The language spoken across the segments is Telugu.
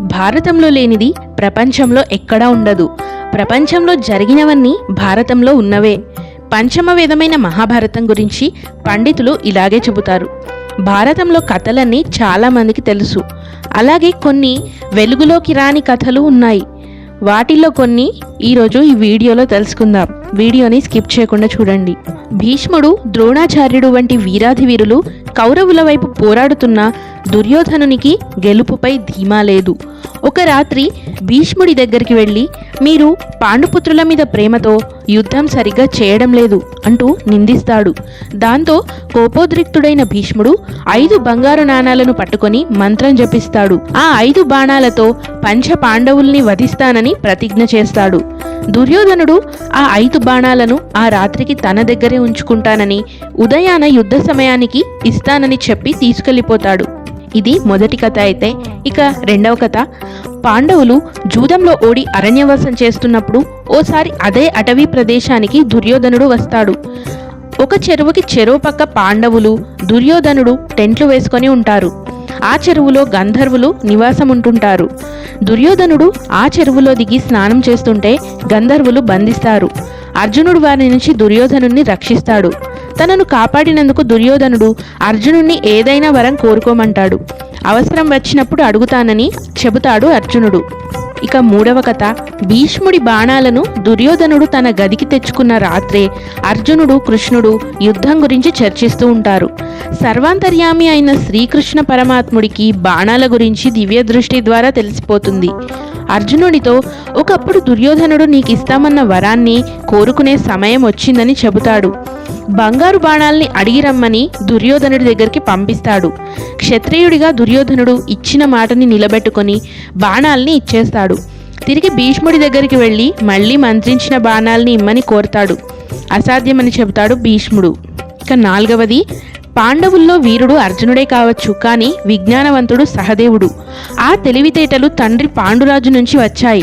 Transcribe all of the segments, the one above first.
భారతంలో లేనిది ప్రపంచంలో ఎక్కడా ఉండదు. ప్రపంచంలో జరిగినవన్నీ భారతంలో ఉన్నవే. పంచమ విధమైన మహాభారతం గురించి పండితులు ఇలాగే చెబుతారు. భారతంలో కథలన్నీ చాలామందికి తెలుసు. అలాగే కొన్ని వెలుగులోకి రాని కథలు ఉన్నాయి. వాటిల్లో కొన్ని ఈరోజు ఈ వీడియోలో తెలుసుకుందాం. వీడియోని స్కిప్ చేయకుండా చూడండి. భీష్ముడు ద్రోణాచార్యుడు వంటి వీరాధి వీరులు కౌరవుల వైపు పోరాడుతున్న దుర్యోధనునికి గెలుపుపై ధీమా లేదు. ఒక రాత్రి భీష్ముడి దగ్గరికి వెళ్ళి మీరు పాండుపుత్రుల మీద ప్రేమతో యుద్ధం సరిగ్గా చేయడం లేదు అంటూ నిందిస్తాడు. దాంతో కోపోద్రిక్తుడైన భీష్ముడు ఐదు బంగారు నాణాలను పట్టుకొని మంత్రం జపిస్తాడు. ఆ ఐదు బాణాలతో పంచ పాండవుల్ని వధిస్తానని ప్రతిజ్ఞ చేస్తాడు. దుర్యోధనుడు ఆ ఐదు బాణాలను ఆ రాత్రికి తన దగ్గరే ఉంచుకుంటానని ఉదయాన యుద్ధ సమయానికి ఇస్తానని చెప్పి తీసుకెళ్ళిపోతాడు ఇది మొదటి కథ అయితే ఇక రెండవ కథ. పాండవులు జూదంలో ఓడి అరణ్యవాసం చేస్తున్నప్పుడు ఓసారి అదే అటవీ ప్రదేశానికి దుర్యోధనుడు వస్తాడు. ఒక చెరువుకి చెరువు పక్క పాండవులు దుర్యోధనుడు టెంట్లు వేసుకొని ఉంటారు. ఆ చెరువులో గంధర్వులు నివాసం ఉంటుంటారు దుర్యోధనుడు ఆ చెరువులో దిగి స్నానం చేస్తుంటే గంధర్వులు బంధిస్తారు. అర్జునుడు వారి నుంచి దుర్యోధనుణ్ణి రక్షిస్తాడు. తనను కాపాడినందుకు దుర్యోధనుడు అర్జునుణ్ణి ఏదైనా వరం కోరుకోమంటాడు. అవసరం వచ్చినప్పుడు అడుగుతానని చెబుతాడు అర్జునుడు. ఇక మూడవ కథ. భీష్ముడి బాణాలను దుర్యోధనుడు తన గదికి తెచ్చుకున్న రాత్రే అర్జునుడు కృష్ణుడు యుద్ధం గురించి చర్చిస్తూ ఉంటారు. సర్వాంతర్యామి అయిన శ్రీకృష్ణ పరమాత్ముడికి బాణాల గురించి దివ్య దృష్టి ద్వారా తెలిసిపోతుంది. అర్జునుడితో ఒకప్పుడు దుర్యోధనుడు నీకు ఇస్తామన్న వరాన్ని కోరుకునే సమయం వచ్చిందని చెబుతాడు. బంగారు బాణాల్ని అడిగి రమ్మని దుర్యోధనుడి దగ్గరికి పంపిస్తాడు. క్షత్రియుడిగా దుర్యోధనుడు ఇచ్చిన మాటని నిలబెట్టుకొని బాణాల్ని ఇచ్చేస్తాడు. తిరిగి భీష్ముడి దగ్గరికి వెళ్ళి మళ్ళీ మంత్రించిన బాణాల్ని ఇమ్మని కోరతాడు. అసాధ్యమని చెబుతాడు భీష్ముడు. ఇక నాలుగవది పాండవుల్లో వీరుడు అర్జునుడే కావచ్చు కానీ విజ్ఞానవంతుడు సహదేవుడు. ఆ తెలివితేటలు తండ్రి పాండురాజు నుంచి వచ్చాయి.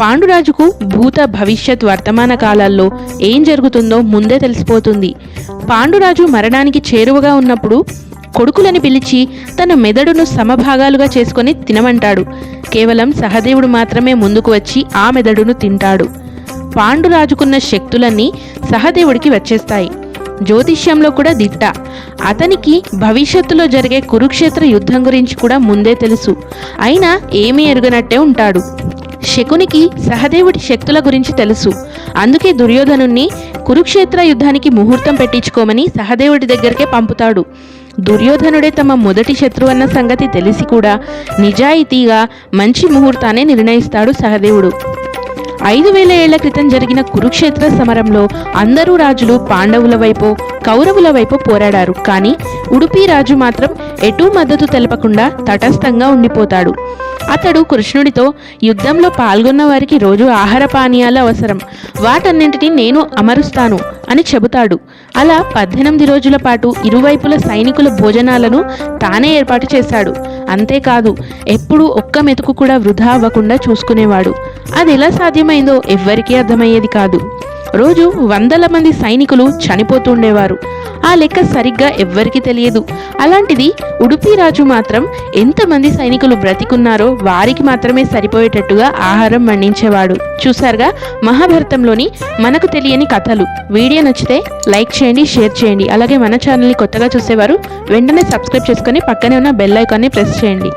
పాండురాజుకు భూత భవిష్యత్ వర్తమాన కాలాల్లో ఏం జరుగుతుందో ముందే తెలిసిపోతుంది. పాండురాజు మరణానికి చేరువగా ఉన్నప్పుడు కొడుకులని పిలిచి తన మెదడును సమభాగాలుగా చేసుకొని తినమంటాడు. కేవలం సహదేవుడు మాత్రమే ముందుకు వచ్చి ఆ మెదడును తింటాడు. పాండురాజుకున్న శక్తులన్నీ సహదేవుడికి వచ్చేస్తాయి. జ్యోతిష్యంలో కూడా దిట్ట. అతనికి భవిష్యత్తులో జరిగే కురుక్షేత్ర యుద్ధం గురించి కూడా ముందే తెలుసు. అయినా ఏమీ ఎరుగనట్టే ఉంటాడు. శకునికి సహదేవుడి శక్తుల గురించి తెలుసు. అందుకే దుర్యోధనుణ్ణి కురుక్షేత్ర యుద్ధానికి ముహూర్తం పెట్టించుకోమని సహదేవుడి దగ్గరికే పంపుతాడు. దుర్యోధనుడే తమ మొదటి శత్రువు అన్న సంగతి తెలిసి కూడా నిజాయితీగా మంచి ముహూర్తాన్ని నిర్ణయిస్తాడు సహదేవుడు. ఐదు వేల ఏళ్ళ క్రితం జరిగిన కురుక్షేత్ర సమరంలో అందరూ రాజులు పాండవుల వైపు కౌరవుల వైపు పోరాడారు. కానీ ఉడుపి రాజు మాత్రం ఎటూ మద్దతు తెలపకుండా తటస్థంగా ఉండిపోతాడు. అతడు కృష్ణుడితో యుద్ధంలో పాల్గొన్న వారికి రోజు ఆహార పానీయాలు అవసరం. వాటన్నింటినీ నేను అమరుస్తాను అని చెబుతాడు. అలా పద్దెనిమిది రోజుల పాటు ఇరువైపుల సైనికుల భోజనాలను తానే ఏర్పాటు చేశాడు. అంతేకాదు ఎప్పుడూ ఒక్క మెతుకు కూడా వృధా అవ్వకుండా చూసుకునేవాడు. అది ఎలా సాధ్యమైందో ఎవ్వరికీ అర్థమయ్యేది కాదు. రోజు వందల మంది సైనికులు చనిపోతుండేవారు. ఆ లెక్క సరిగ్గా ఎవ్వరికీ తెలియదు. అలాంటిది ఉడుపి రాజు మాత్రం ఎంతమంది సైనికులు బ్రతికున్నారో వారికి మాత్రమే సరిపోయేటట్టుగా ఆహారం వండించేవాడు. చూసారుగా మహాభారతంలోని మనకు తెలియని కథలు. వీడియో నచ్చితే లైక్ చేయండి షేర్ చేయండి. అలాగే మన ఛానల్ని కొత్తగా చూసేవారు వెంటనే సబ్స్క్రైబ్ చేసుకొని పక్కనే ఉన్న బెల్ ఐకాన్ని ప్రెస్ చేయండి.